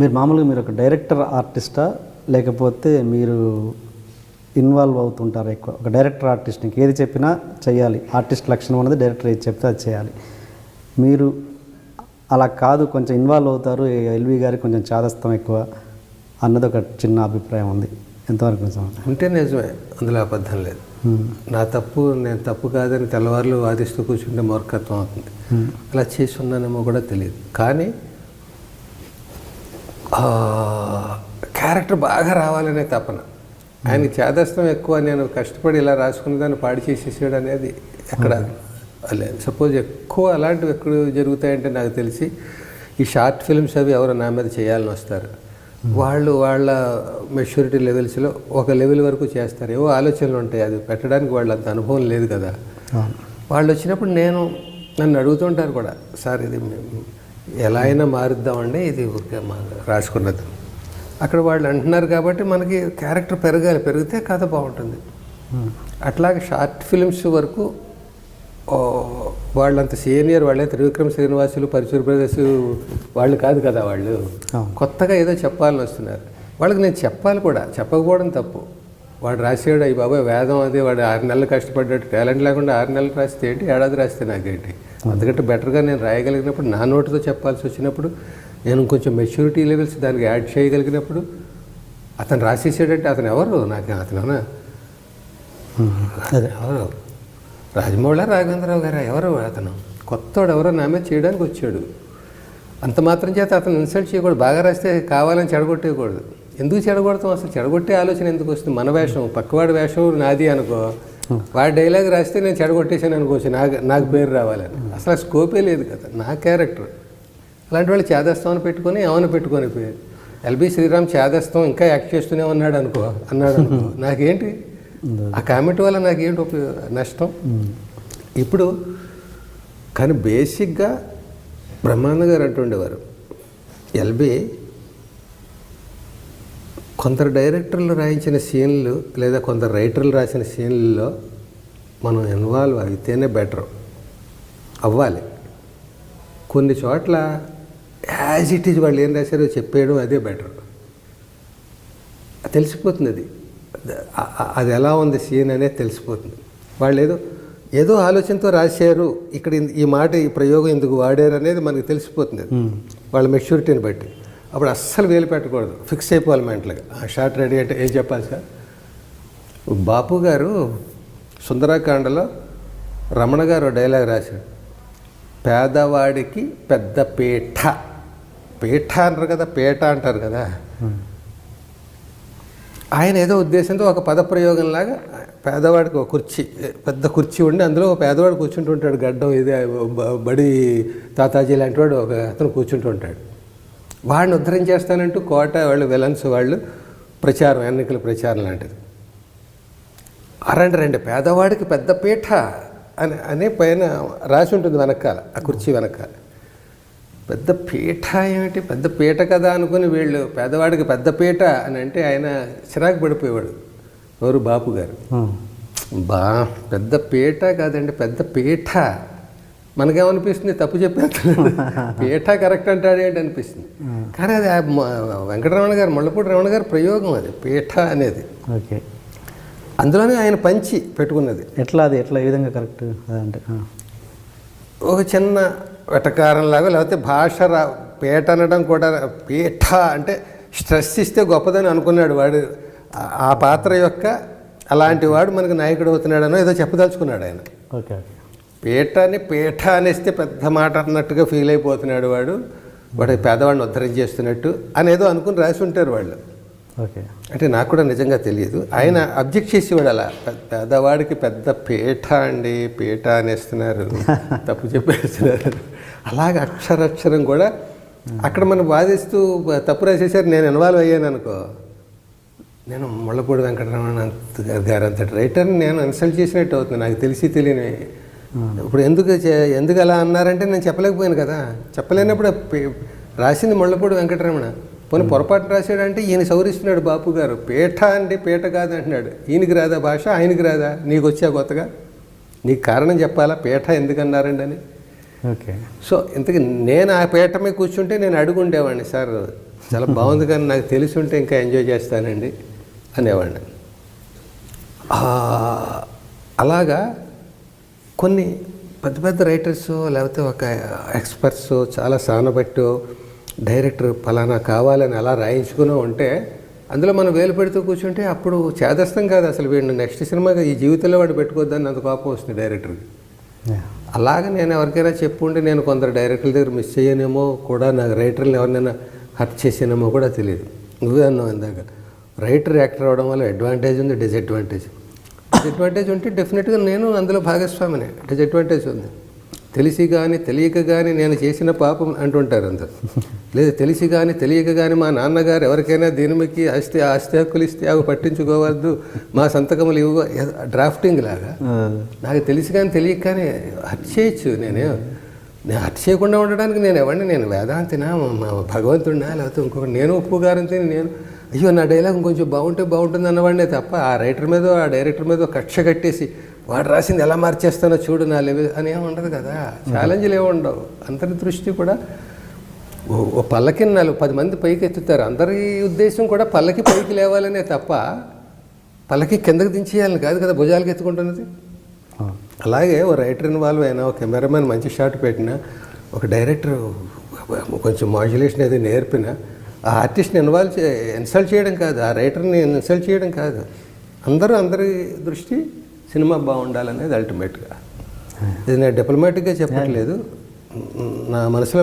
మీరు మామూలుగా మీరు ఒక డైరెక్టర్ ఆర్టిస్టా? లేకపోతే మీరు ఇన్వాల్వ్ అవుతుంటారు ఎక్కువ? ఒక డైరెక్టర్ ఆర్టిస్ట్ నీకు ఏది చెప్పినా చేయాలి ఆర్టిస్ట్ లక్షణం అనేది డైరెక్టర్ ఏది చెప్తే అది చేయాలి మీరు అలా కాదు కొంచెం ఇన్వాల్వ్ అవుతారు. ఎల్వి గారికి కొంచెం చాదస్తం ఎక్కువ అన్నది ఒక చిన్న అభిప్రాయం ఉంది. ఎంతవరకు నిజం? ఉంటే నిజమే. అందులో అబద్ధం లేదు. నా తప్పు నేను తప్పు కాదని తెల్లవారులు వాదిస్తూ కూర్చుంటే మూర్ఖత్వం అవుతుంది. అలా చేసి ఉన్నానేమో కూడా తెలియదు. కానీ క్యారెక్టర్ బాగా రావాలనే తపన. ఆయన చేదస్తం ఎక్కువ నేను కష్టపడి ఇలా రాసుకున్న దాన్ని పాడి చేసేసాడు అనేది ఎక్కడ లేదు సపోజ్ ఎక్కువ అలాంటివి ఎక్కడ జరుగుతాయంటే నాకు తెలిసి ఈ షార్ట్ ఫిల్మ్స్ అవి ఎవరు నా మీద చేయాలని వస్తారు. వాళ్ళు వాళ్ళ మెచ్యూరిటీ లెవెల్స్లో ఒక లెవెల్ వరకు చేస్తారు. ఏవో ఆలోచనలు ఉంటాయి. అది పెట్టడానికి వాళ్ళ అంత అనుభవం లేదు కదా. వాళ్ళు వచ్చినప్పుడు నేను నన్ను అడుగుతుంటారు కూడా సార్ ఇది ఎలా అయినా మారుద్దామండి ఇది ఊరికే రాసుకున్నది. అక్కడ వాళ్ళు అంటున్నారు కాబట్టి మనకి క్యారెక్టర్ పెరగాలి పెరిగితే కథ బాగుంటుంది. అట్లాగే షార్ట్ ఫిల్మ్స్ వరకు వాళ్ళంత సీనియర్ వాళ్ళే త్రివిక్రమ్ శ్రీనివాసులు పరశుర బ్రదర్స్ వాళ్ళు కాదు కదా వాళ్ళు. కొత్తగా ఏదో చెప్పాలని వస్తున్నారు. వాళ్ళకి నేను చెప్పాలి కూడా చెప్పకపోవడం తప్పు. వాడు రాసాడు అయ్యి బాబాయ్ వేదం అది వాడు ఆరు నెలలు కష్టపడ్డాడు. టాలెంట్ లేకుండా ఆరు నెలలు రాస్తే ఏంటి? ఏడాది రాస్తే నాకేంటి? అందుకంటే బెటర్గా నేను రాయగలిగినప్పుడు నా నోటితో చెప్పాల్సి వచ్చినప్పుడు నేను కొంచెం మెచ్యూరిటీ లెవెల్స్ దానికి యాడ్ చేయగలిగినప్పుడు అతను రాసేసాడంటే అతను ఎవరు? నాకు అతను ఎవరు? రాజమౌళ రాఘవేంద్రరావు గారు? ఎవరు అతను? కొత్తవాడు ఎవరో నా మీద చేయడానికి వచ్చాడు. అంత మాత్రం చేత అతను ఇన్సల్ట్ చేయకూడదు. బాగా రాస్తే కావాలని చెడగొట్టేయకూడదు. ఎందుకు చెడగొడతాం? అసలు చెడగొట్టే ఆలోచన ఎందుకు వస్తుంది? మన వేషం పక్కవాడి వేషం నాది అనుకో. వాడి డైలాగ్ రాస్తే నేను చెడగొట్టేసాను అనుకోవచ్చు నాకు నాకు పేరు రావాలని. అసలు ఆ స్కోపే లేదు కదా నా క్యారెక్టర్. అలాంటి వాళ్ళు చేదస్తామని పెట్టుకొని ఏమని పెట్టుకొని పేరు ఎల్బి శ్రీరామ్ చేదస్తాం ఇంకా యాక్ట్ చేస్తూనే ఉన్నాడు అనుకో అన్నాడు అనుకో. నాకేంటి? ఆ కామెంట్ వల్ల నాకేంటి ఉపయోగ నష్టం? ఇప్పుడు కానీ బేసిక్గా బ్రహ్మానంద గారు అంటుండేవారు ఎల్బి కొందరు డైరెక్టర్లు రాయించిన సీన్లు లేదా కొందరు రైటర్లు రాసిన సీన్లలో మనం ఇన్వాల్వ్ అయితేనే బెటర్. అవ్వాలి. కొన్ని చోట్ల యాజ్ ఇట్ ఈజ్ వాళ్ళు ఏం రాశారో చెప్పేయడం అదే బెటర్. తెలిసిపోతుంది అది. అది ఎలా ఉంది సీన్ అనేది తెలిసిపోతుంది. వాళ్ళు ఏదో ఏదో ఆలోచనతో రాశారు ఇక్కడ ఈ మాట ఈ ప్రయోగం ఎందుకు వాడారు అనేది మనకు తెలిసిపోతుంది. వాళ్ళ మెచ్యూరిటీని బట్టి. అప్పుడు అస్సలు వేలు పెట్టకూడదు. ఫిక్స్ అయిపోవాలి మెంటల్గా ఆ షార్ట్ రెడీ అంటే ఏం చెప్పాలి సార్? బాపు గారు సుందరాకాండలో రమణ గారు డైలాగ్ రాశాడు పేదవాడికి పెద్ద పీఠ. పీఠ అంటారు కదా పేట అంటారు కదా. ఆయన ఏదో ఉద్దేశంతో ఒక పదప్రయోగంలాగా పేదవాడికి ఒక కుర్చీ పెద్ద కుర్చీ ఉండి అందులో ఒక పేదవాడు కూర్చుంటుంటాడు. గడ్డం ఇది బడి తాతాజీ లాంటి వాడు ఒక అతను కూర్చుంటుంటాడు. వాడిని ఉద్ధరించేస్తానంటూ కోట వాళ్ళు విలన్స్ వాళ్ళు ప్రచారం ఎన్నికల ప్రచారం లాంటిది. అరండి రండి పేదవాడికి పెద్ద పీఠ అని అనే పైన రాసి ఉంటుంది వెనకాల ఆ కుర్చీ వెనకాల. పెద్ద పీఠ ఏమిటి? పెద్ద పీట కదా అనుకుని వీళ్ళు పేదవాడికి పెద్ద పీట అని అంటే ఆయన చిరాకు పడిపోయేవాడు ఎవరు? బాపు గారు. బా పెద్ద పీట కాదండి పెద్ద పీఠ. మనకేమనిపిస్తుంది? తప్పు చెప్పేస్తున్నాడు పీఠ కరెక్ట్ అంటాడు ఏంటి అనిపిస్తుంది. కానీ అది వెంకటరమణ గారు ముళ్ళపూడి రమణ గారి ప్రయోగం అది పీఠ అనేది. ఓకే. అందులోనే ఆయన పంచి పెట్టుకున్నది. ఎట్లా అది? ఎట్లా? ఏ విధంగా కరెక్ట్? అదంటే ఆ. ఒక చిన్న వెటకారంలాగా లేకపోతే భాష రా పీట అనడం కూడా పీఠ అంటే స్ట్రెస్ ఇస్తే గొప్పదని అనుకున్నాడు వాడు. ఆ- ఆ పాత్ర యొక్క అలాంటి వాడు మనకు నాయకుడు అవుతున్నాడనో ఏదో చెప్పదలుచుకున్నాడు ఆయన. ఓకే. ఓకే పీటని పీఠ అనేస్తే పెద్ద మాట అన్నట్టుగా ఫీల్ అయిపోతున్నాడు వాడు. వాడు పేదవాడిని ఉద్ధరించేస్తున్నట్టు అని ఏదో అనుకుని రాసి ఉంటారు వాళ్ళు. ఓకే. అంటే నాకు కూడా నిజంగా తెలియదు. ఆయన అబ్జెక్ట్ చేసేవాడు అలా పెద్ద- పేదవాడికి పెద్ద పీఠ అండి పీఠ అనేస్తున్నారు తప్పు చెప్పేస్తున్నారు. అలాగే అక్షరాక్షరం కూడా అక్కడ మనం వాదిస్తూ తప్పు రాసేసారు నేను ఇన్వాల్వ్ అయ్యాను అనుకో. నేను ముళ్ళపూడి వెంకటరమణ గారు అంతటి రైటర్ని నేను ఇన్సల్ట్ చేసినట్టు అవుతుంది. నాకు తెలిసి తెలియని ఇప్పుడు ఎందుకు ఎందుకు అలా అన్నారంటే నేను చెప్పలేకపోయాను కదా. చెప్పలేనప్పుడు రాసింది ముళ్ళపూడి వెంకటరమణ. పోనీ పొరపాటు రాశాడంటే ఈయన సౌరిస్తున్నాడు బాపు గారు. పీఠ అంటే పీట కాదు అంటున్నాడు ఈయనకి రాదా భాష ఆయనకి రాదా? నీకు వచ్చా కొత్తగా? నీకు కారణం చెప్పాలా? పీఠ ఎందుకు అన్నారండి అని? ఓకే. సో ఇంతకీ నేను ఆ పీట మీద కూర్చుంటే నేను అడుగుండేవాడిని సార్ చాలా బాగుంది కానీ నాకు తెలిసి ఉంటే ఇంకా ఎంజాయ్ చేస్తానండి అనేవాడిని. అలాగా కొన్ని పెద్ద పెద్ద రైటర్స్ లేకపోతే ఒక ఎక్స్పర్ట్స్ చాలా సానబెట్టు డైరెక్టర్ ఫలానా కావాలని అలా రాయించుకుని ఉంటే అందులో మనం వేలు పెడుతూ కూర్చుంటే అప్పుడు చేదస్తం కాదు అసలు వీడిని. నెక్స్ట్ సినిమాగా ఈ జీవితంలో వాడు పెట్టుకోవద్దని అంత కోపం వస్తుంది డైరెక్టర్కి అలాగే నేను ఎవరికైనా చెప్పుంటే నేను కొందరు డైరెక్టర్ల దగ్గర మిస్ చేయనేమో కూడా నాకు రైటర్లు ఎవరినైనా హర్ట్ చేసానేమో కూడా తెలియదు. నువ్వే అన్నావు ఇందాక. రైటర్ యాక్టర్ అవడం వల్ల అడ్వాంటేజ్ ఉంది డిసడ్వాంటేజ్ డిసడ్వాంటేజ్ ఉంటే డెఫినెట్గా నేను అందులో భాగస్వామిని. డిసడ్వాంటేజ్ ఉంది. తెలిసి కానీ తెలియక కానీ నేను చేసిన పాపం అంటుంటారు అందరు. లేదు తెలిసి కానీ తెలియక కానీ మా నాన్నగారు ఎవరికైనా దీనిమికి ఆస్తి ఆస్తి హక్కులు ఇస్తే అవి పట్టించుకోవద్దు మా సంతకములు ఇవ్వ డ్రాఫ్టింగ్ లాగా. నాకు తెలిసి కానీ తెలియక కానీ హత్య చేయొచ్చు నేనే. నేను హత్య చేయకుండా ఉండడానికి నేను ఎవరిని నేను వేదాంతినా మా భగవంతుడినా లేకపోతే ఇంకొకటి నేను ఉప్పు నేను అయ్యో నా డైలాగ్ కొంచెం బాగుంటే బాగుంటుంది అన్నవాడినే తప్ప ఆ రైటర్ మీద ఆ డైరెక్టర్ మీద కక్ష కట్టేసి వాడు రాసింది ఎలా మార్చేస్తానో చూడు నా లెవెల్ అని ఏమి ఉండదు కదా. ఛాలెంజ్లు ఏమి ఉండవు. అందరి దృష్టి కూడా ఓ- పల్లకి నాలుగు పది మంది పైకి ఎత్తుతారు. అందరి ఉద్దేశం కూడా పల్లకి పైకి లేవాలనే తప్ప పల్లకి కిందకి దించేయాలని కాదు కదా భుజాలకి ఎత్తుకుంటున్నది. అలాగే ఓ రైటర్ ఇన్వాల్వ్ అయినా ఒక కెమెరామెన్ మంచి షాట్ పెట్టినా ఒక డైరెక్టర్ కొంచెం మాడ్యులేషన్ అది నేర్పిన ఆ ఆర్టిస్ట్ని ఇన్వాల్వ్ చే ఇన్సల్ట్ చేయడం కాదు ఆ రైటర్ని ఇన్సల్ట్ చేయడం కాదు. అందరూ అందరి దృష్టి సినిమా బాగుండాలనేది అల్టిమేట్గా ఇది నేను డిప్లొమాటిక్గా చెప్పట్లేదు. నా మనసులో